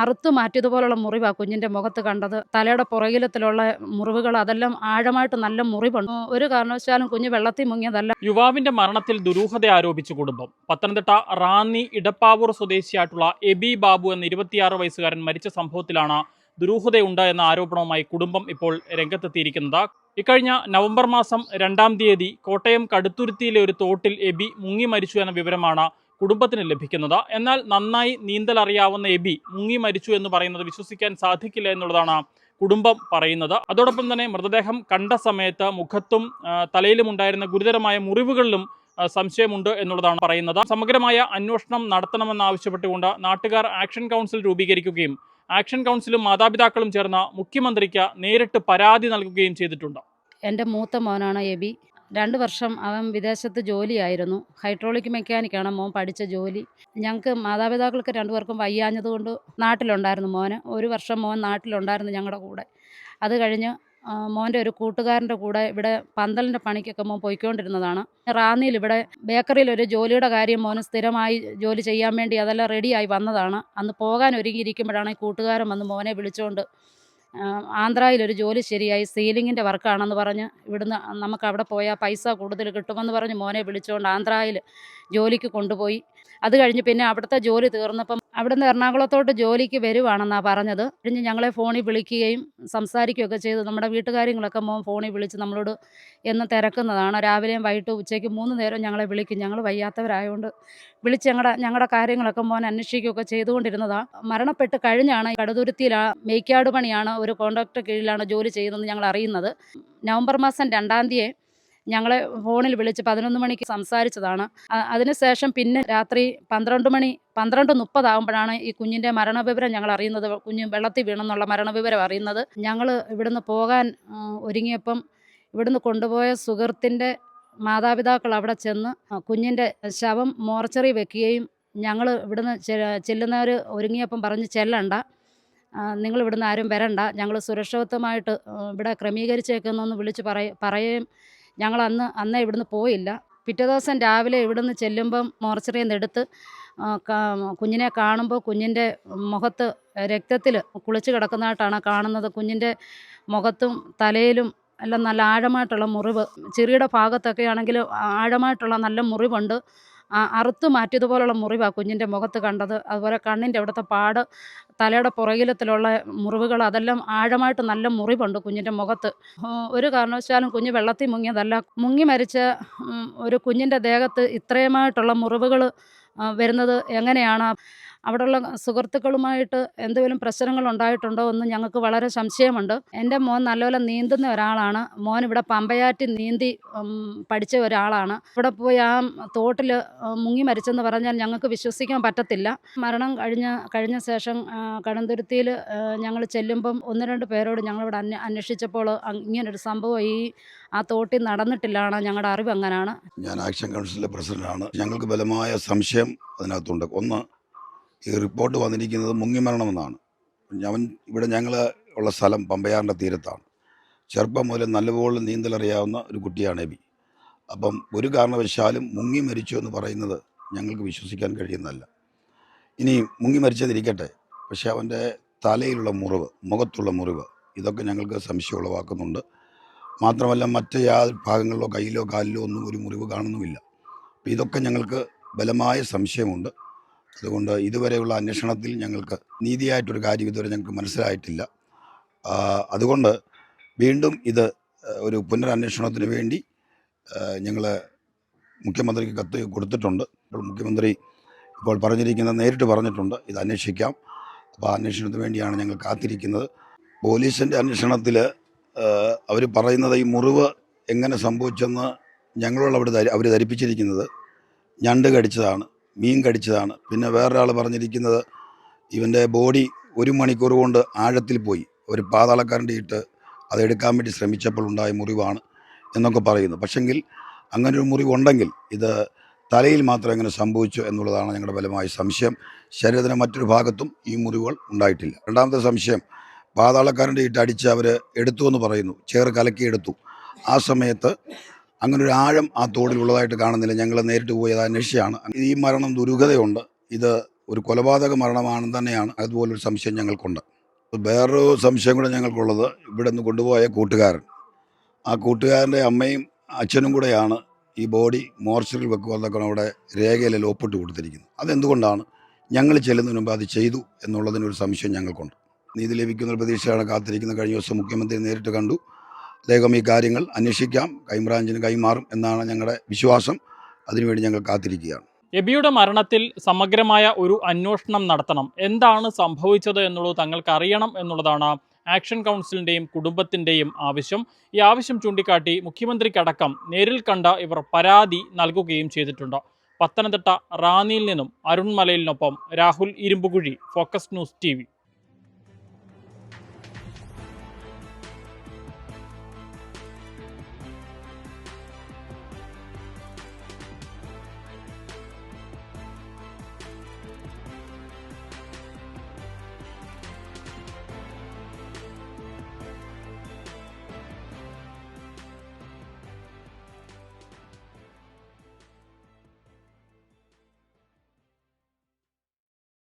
അറുത്തു മാറ്റിയതുപോലുള്ള മുറിവാ കുഞ്ഞിന്റെ മുഖത്ത് കണ്ടത്. തലയുടെ പുറകിലത്തിലുള്ള മുറിവുകൾ അതെല്ലാം ആഴമായിട്ട് നല്ല മുറിവുണ്ട് ഒരു കാരണവശാലും കുഞ്ഞ് വെള്ളത്തിൽ മുങ്ങിയതല്ല. യുവാവിന്റെ മരണത്തിൽ ദുരൂഹത ആരോപിച്ച് കുടുംബം. പത്തനംതിട്ട റാന്നി ഇടപ്പാവൂർ സ്വദേശിയായിട്ടുള്ള എബി ബാബു എന്ന ഇരുപത്തിയാറ് വയസ്സുകാരൻ മരിച്ച സംഭവത്തിലാണ് ദുരൂഹതയുണ്ട് എന്ന ആരോപണവുമായി കുടുംബം ഇപ്പോൾ രംഗത്തെത്തിയിരിക്കുന്നത്. ഇക്കഴിഞ്ഞ നവംബർ മാസം രണ്ടാം തീയതി കോട്ടയം കടുത്തുരുത്തിയിലെ ഒരു തോട്ടിൽ എബി മുങ്ങി മരിച്ചു എന്ന വിവരമാണ് കുടുംബത്തിന് ലഭിക്കുന്നത്. എന്നാൽ നന്നായി നീന്തൽ അറിയാവുന്ന എബി മുങ്ങി മരിച്ചു എന്ന് പറയുന്നത് വിശ്വസിക്കാൻ സാധിക്കില്ല എന്നുള്ളതാണ് കുടുംബം പറയുന്നത്. അതോടൊപ്പം തന്നെ മൃതദേഹം കണ്ട സമയത്ത് മുഖത്തും തലയിലും ഉണ്ടായിരുന്ന ഗുരുതരമായ മുറിവുകളിലും സംശയമുണ്ട് എന്നുള്ളതാണ് പറയുന്നത്. സമഗ്രമായ അന്വേഷണം നടത്തണമെന്നാവശ്യപ്പെട്ടുകൊണ്ട് നാട്ടുകാർ ആക്ഷൻ കൗൺസിൽ രൂപീകരിക്കുകയും ആക്ഷൻ കൗൺസിലും മാതാപിതാക്കളും ചേർന്ന് മുഖ്യമന്ത്രിക്ക് നേരിട്ട് പരാതി നൽകുകയും ചെയ്തിട്ടുണ്ട്. എന്റെ മൂത്ത മോനാണ് എബി. രണ്ട് വർഷം അവൻ വിദേശത്ത് ജോലിയായിരുന്നു. ഹൈഡ്രോളിക് മെക്കാനിക്കാണ് മോൻ പഠിച്ച ജോലി. ഞങ്ങൾക്ക് മാതാപിതാക്കൾക്ക് രണ്ടുപേർക്കും വയ്യാഞ്ഞതുകൊണ്ട് നാട്ടിലുണ്ടായിരുന്നു മോന്. ഒരു വർഷം മോൻ നാട്ടിലുണ്ടായിരുന്നു ഞങ്ങളുടെ കൂടെ. അത് കഴിഞ്ഞ് മോന്റെ ഒരു കൂട്ടുകാരന്റെ കൂടെ ഇവിടെ പന്തലിന്റെ പണിക്കൊക്കെ മോൻ പോയിക്കൊണ്ടിരുന്നതാണ്. റാന്നിയിൽ ഇവിടെ ബേക്കറിയിൽ ഒരു ജോലിയുടെ കാര്യം മോന് സ്ഥിരമായി ജോലി ചെയ്യാൻ വേണ്ടി അതെല്ലാം റെഡിയായി വന്നതാണ്. അന്ന് പോകാൻ ഒരുങ്ങിയിരിക്കുമ്പോഴാണ് ഈ കൂട്ടുകാരൻ വന്ന് മോനെ വിളിച്ചുകൊണ്ട് ആന്ധ്രയിലൊരു ജോലി ശരിയായി സീലിങ്ങിന്റെ വർക്കാണെന്ന് പറഞ്ഞ് ഇവിടുന്ന് നമുക്ക് അവിടെ പോയാൽ പൈസ കൂടുതൽ കിട്ടുമെന്ന് പറഞ്ഞ് മോനെ വിളിച്ചുകൊണ്ട് ആന്ധ്രയിൽ ജോലിക്ക് കൊണ്ടുപോയി. അത് കഴിഞ്ഞ് പിന്നെ അവിടുത്തെ ജോലി തീർന്നപ്പം അവിടുന്ന് എറണാകുളത്തോട്ട് ജോലിക്ക് വരുവാണെന്നാണ് പറഞ്ഞത്. കഴിഞ്ഞ് ഞങ്ങളെ ഫോണിൽ വിളിക്കുകയും സംസാരിക്കുകയൊക്കെ ചെയ്ത്. നമ്മുടെ വീട്ടുകാര്യങ്ങളൊക്കെ മോൻ ഫോണിൽ വിളിച്ച് നമ്മളോട് എന്ന് തിരക്കുന്നതാണ്. രാവിലെയും വൈകിട്ട് ഉച്ചയ്ക്ക് മൂന്ന് നേരം ഞങ്ങളെ വിളിക്കും. ഞങ്ങൾ വയ്യാത്തവരായതുകൊണ്ട് വിളിച്ച് ഞങ്ങളുടെ ഞങ്ങളുടെ കാര്യങ്ങളൊക്കെ മോൻ അന്വേഷിക്കുകയൊക്കെ ചെയ്തുകൊണ്ടിരുന്നതാണ് മരണപ്പെട്ട് കഴിഞ്ഞാണ് കടുതുരുത്തിയിൽ മേയ്ക്കാട് പണിയാണ് ഒരു കോൺട്രാക്ടർ കീഴിലാണ് ജോലി ചെയ്യുന്നതെന്ന് ഞങ്ങൾ അറിയുന്നത് നവംബർ മാസം രണ്ടാം തീയതി ഞങ്ങളെ ഫോണിൽ വിളിച്ച് പതിനൊന്ന് മണിക്ക് സംസാരിച്ചതാണ്. അതിനുശേഷം പിന്നെ രാത്രി പന്ത്രണ്ട് മണി പന്ത്രണ്ട് മുപ്പതാകുമ്പോഴാണ് ഈ കുഞ്ഞിന്റെ മരണവിവരം ഞങ്ങൾ അറിയുന്നത്. കുഞ്ഞ് വെള്ളത്തിൽ വീണെന്നുള്ള മരണവിവരം അറിയുന്നത്. ഞങ്ങൾ ഇവിടുന്ന് പോകാൻ ഒരുങ്ങിയപ്പം ഇവിടുന്ന് കൊണ്ടുപോയ സുഹൃത്തിന്റെ മാതാപിതാക്കൾ അവിടെ ചെന്ന് കുഞ്ഞിന്റെ ശവം മോർച്ചറി വെക്കുകയും ഞങ്ങൾ ഇവിടുന്ന് ചെല്ലുന്നവർ ഒരുങ്ങിയപ്പം പറഞ്ഞ് ചെല്ലണ്ട. നിങ്ങൾ ഇവിടുന്ന് ആരും വരണ്ട. ഞങ്ങൾ സുരക്ഷിതമായിട്ട് ഇവിടെ ക്രമീകരിച്ചേക്കുന്നൊന്ന് വിളിച്ച് പറയ പറയുകയും ഞങ്ങൾ അന്ന് അന്നേ ഇവിടുന്ന് പോയില്ല. പിറ്റേ ദിവസം രാവിലെ ഇവിടുന്ന് ചെല്ലുമ്പം മോർച്ചറിയിൽ നിന്ന് എടുത്ത് കുഞ്ഞിനെ കാണുമ്പോൾ കുഞ്ഞിന്റെ മുഖത്ത് രക്തത്തിൽ കുളിച്ച് കിടക്കുന്നതായിട്ടാണ് കാണുന്നത്. കുഞ്ഞിന്റെ മുഖത്തും തലയിലും എല്ലാം നല്ല ആഴമായിട്ടുള്ള മുറിവ്. ചെറിയുടെ ഭാഗത്തൊക്കെ ആണെങ്കിൽ ആഴമായിട്ടുള്ള നല്ല മുറിവുണ്ട്. അറുത്ത് മാറ്റിയതുപോലുള്ള മുറിവാണ് കുഞ്ഞിന്റെ മുഖത്ത് കണ്ടത്. അതുപോലെ കണ്ണിന്റെ അവിടുത്തെ പാട് തലയുടെ പുറകിലത്തിലുള്ള മുറിവുകൾ അതെല്ലാം ആഴമായിട്ട് നല്ല മുറിവുണ്ട് കുഞ്ഞിന്റെ മുഖത്ത്. ഒരു കാരണവശാലും കുഞ്ഞ് വെള്ളത്തിൽ മുങ്ങിയതല്ല. മുങ്ങി മരിച്ച ഒരു കുഞ്ഞിന്റെ ദേഹത്ത് ഇത്രയുമായിട്ടുള്ള മുറിവുകൾ വരുന്നത് എങ്ങനെയാണ്? അവിടെയുള്ള സുഹൃത്തുക്കളുമായിട്ട് എന്തെങ്കിലും പ്രശ്നങ്ങൾ ഉണ്ടായിട്ടുണ്ടോ എന്ന് ഞങ്ങൾക്ക് വളരെ സംശയമുണ്ട്. എന്റെ മോൻ നല്ലപോലെ നീന്തുന്ന ഒരാളാണ്. മോൻ ഇവിടെ പമ്പയാറ്റി നീന്തി പഠിച്ച ഒരാളാണ്. ഇവിടെ പോയി ആ തോട്ടിൽ മുങ്ങി മരിച്ചെന്ന് പറഞ്ഞാൽ ഞങ്ങൾക്ക് വിശ്വസിക്കാൻ പറ്റത്തില്ല. മരണം കഴിഞ്ഞ കഴിഞ്ഞ ശേഷം കടന്തുരുത്തിയിൽ ഞങ്ങൾ ചെല്ലുമ്പം ഒന്ന് രണ്ട് പേരോട് ഞങ്ങളിവിടെ അന്വ അന്വേഷിച്ചപ്പോൾ ഇങ്ങനൊരു സംഭവം ഈ ആ തോട്ടിൽ നടന്നിട്ടില്ലാണ് ഞങ്ങളുടെ അറിവ് അങ്ങനെയാണ് ഞാൻ ആക്ഷൻ കൗൺസിലിലെ പ്രസിഡന്റാണ്. ഞങ്ങൾക്ക് ബലമായ സംശയം അതിനകത്തുണ്ട്. ഒന്ന് ഈ റിപ്പോർട്ട് വന്നിരിക്കുന്നത് മുങ്ങിമരണമെന്നാണ് അവൻ ഇവിടെ ഞങ്ങൾ ഉള്ള സ്ഥലം പമ്പയാറിന്റെ തീരത്താണ്. ചെറുപ്പം മുതൽ നല്ലപോലെ നീന്തലറിയാവുന്ന ഒരു കുട്ടിയാണ് എബി. അപ്പം ഒരു കാരണവശാലും മുങ്ങി മരിച്ചു എന്ന് പറയുന്നത് ഞങ്ങൾക്ക് വിശ്വസിക്കാൻ കഴിയുന്നതല്ല. ഇനി മുങ്ങി മരിച്ചതിരിക്കട്ടെ പക്ഷേ അവന്റെ തലയിലുള്ള മുറിവ് മുഖത്തുള്ള മുറിവ് ഇതൊക്കെ ഞങ്ങൾക്ക് സംശയം ഉളവാക്കുന്നുണ്ട്. മാത്രമല്ല മറ്റ് യാ ഭാഗങ്ങളിലോ കയ്യിലോ കാലിലോ ഒന്നും ഒരു മുറിവ് കാണുന്നുമില്ല. അപ്പോൾ ഇതൊക്കെ ഞങ്ങൾക്ക് ബലമായ സംശയമുണ്ട്. അതുകൊണ്ട് ഇതുവരെയുള്ള അന്വേഷണത്തിൽ ഞങ്ങൾക്ക് നീതിയായിട്ടൊരു കാര്യം ഇതുവരെ ഞങ്ങൾക്ക് മനസ്സിലായിട്ടില്ല. അതുകൊണ്ട് വീണ്ടും ഇത് ഒരു പുനരന്വേഷണത്തിന് വേണ്ടി ഞങ്ങൾ മുഖ്യമന്ത്രിക്ക് കത്ത് കൊടുത്തിട്ടുണ്ട്. മുഖ്യമന്ത്രി ഇപ്പോൾ പറഞ്ഞിരിക്കുന്നത് നേരിട്ട് പറഞ്ഞിട്ടുണ്ട്. ഇത് അന്വേഷിക്കാം. അപ്പോൾ അന്വേഷണത്തിന് വേണ്ടിയാണ് ഞങ്ങൾ കാത്തിരിക്കുന്നത്. പോലീസിന്റെ അന്വേഷണത്തിൽ അവർ പറയുന്നത് ഈ മുറിവ് എങ്ങനെ സംഭവിച്ചെന്ന് ഞങ്ങളോട് അവർ അവർ ധരിപ്പിച്ചിരിക്കുന്നത് ഞണ്ട് കടിച്ചതാണ്. മീൻ കടിച്ചതാണ്. പിന്നെ വേറൊരാൾ പറഞ്ഞിരിക്കുന്നത് ഇവന്റെ ബോഡി ഒരു മണിക്കൂർ കൊണ്ട് ആഴത്തിൽ പോയി. ഒരു പാതാളക്കാരന്റെ ഇട്ട് അതെടുക്കാൻ വേണ്ടി ശ്രമിച്ചപ്പോൾ ഉണ്ടായ മുറിവാണ് എന്നൊക്കെ പറയുന്നു. പക്ഷെങ്കിൽ അങ്ങനെ ഒരു മുറിവുണ്ടെങ്കിൽ ഇത് തലയിൽ മാത്രം എങ്ങനെ സംഭവിച്ചു എന്നുള്ളതാണ് ഞങ്ങളുടെ ബലമായ സംശയം. ശരീരത്തിന്റെ മറ്റൊരു ഭാഗത്തും ഈ മുറിവുകൾ ഉണ്ടായിട്ടില്ല. രണ്ടാമത്തെ സംശയം പാതാളക്കാരന്റെ ഇട്ട് അടിച്ച് അവർ എടുത്തു എന്ന് പറയുന്നു. ചേർ കലക്കി എടുത്തു ആ സമയത്ത് അങ്ങനെ ഒരു ആഴം ആ തോടിലുള്ളതായിട്ട് കാണുന്നില്ല. ഞങ്ങൾ നേരിട്ട് പോയി അത് അന്വേഷിച്ചാണ്. ഈ മരണം ദുരൂഹതയുണ്ട് ഇത് ഒരു കൊലപാതക മരണമാണെന്ന് തന്നെയാണ്. അതുപോലൊരു സംശയം ഞങ്ങൾക്കുണ്ട്. വേറൊരു സംശയം കൂടെ ഞങ്ങൾക്കുള്ളത് ഇവിടെ നിന്ന് കൊണ്ടുപോയ കൂട്ടുകാരൻ. ആ കൂട്ടുകാരന്റെ അമ്മയും അച്ഛനും കൂടെയാണ് ഈ ബോഡി മോർച്ചറിൽ വെക്കുക എന്നൊക്കെ അവിടെ രേഖയിലെ ഒപ്പിട്ട് കൊടുത്തിരിക്കുന്നത്. അതെന്തുകൊണ്ടാണ് ഞങ്ങൾ ചെല്ലുന്നതിന് മുമ്പ് അത് ചെയ്തു എന്നുള്ളതിനൊരു സംശയം ഞങ്ങൾക്കുണ്ട്. നീതി ലഭിക്കുന്ന പ്രതീക്ഷയാണ് കാത്തിരിക്കുന്നത്. കഴിഞ്ഞ ദിവസം മുഖ്യമന്ത്രി നേരിട്ട് കണ്ടു. അദ്ദേഹം ഈ കാര്യങ്ങൾ അന്വേഷിക്കാം ക്രൈംബ്രാഞ്ചിന് കൈമാറും എന്നാണ് ഞങ്ങളുടെ വിശ്വാസം. അതിനുവേണ്ടി ഞങ്ങൾ കാത്തിരിക്കുകയാണ്. എബിയുടെ മരണത്തിൽ സമഗ്രമായ ഒരു അന്വേഷണം നടത്തണം. എന്താണ് സംഭവിച്ചത് എന്നുള്ളത് തങ്ങൾക്ക് അറിയണം എന്നുള്ളതാണ് ആക്ഷൻ കൗൺസിലിന്റെയും കുടുംബത്തിന്റെയും ആവശ്യം. ഈ ആവശ്യം ചൂണ്ടിക്കാട്ടി മുഖ്യമന്ത്രിക്കടക്കം നേരിൽ കണ്ട ഇവർ പരാതി നൽകുകയും ചെയ്തിട്ടുണ്ട്. പത്തനംതിട്ട റാന്നിയിൽ നിന്നും അരുൺമലയിലിനൊപ്പം Rahul Irumbukuzhi Focus News T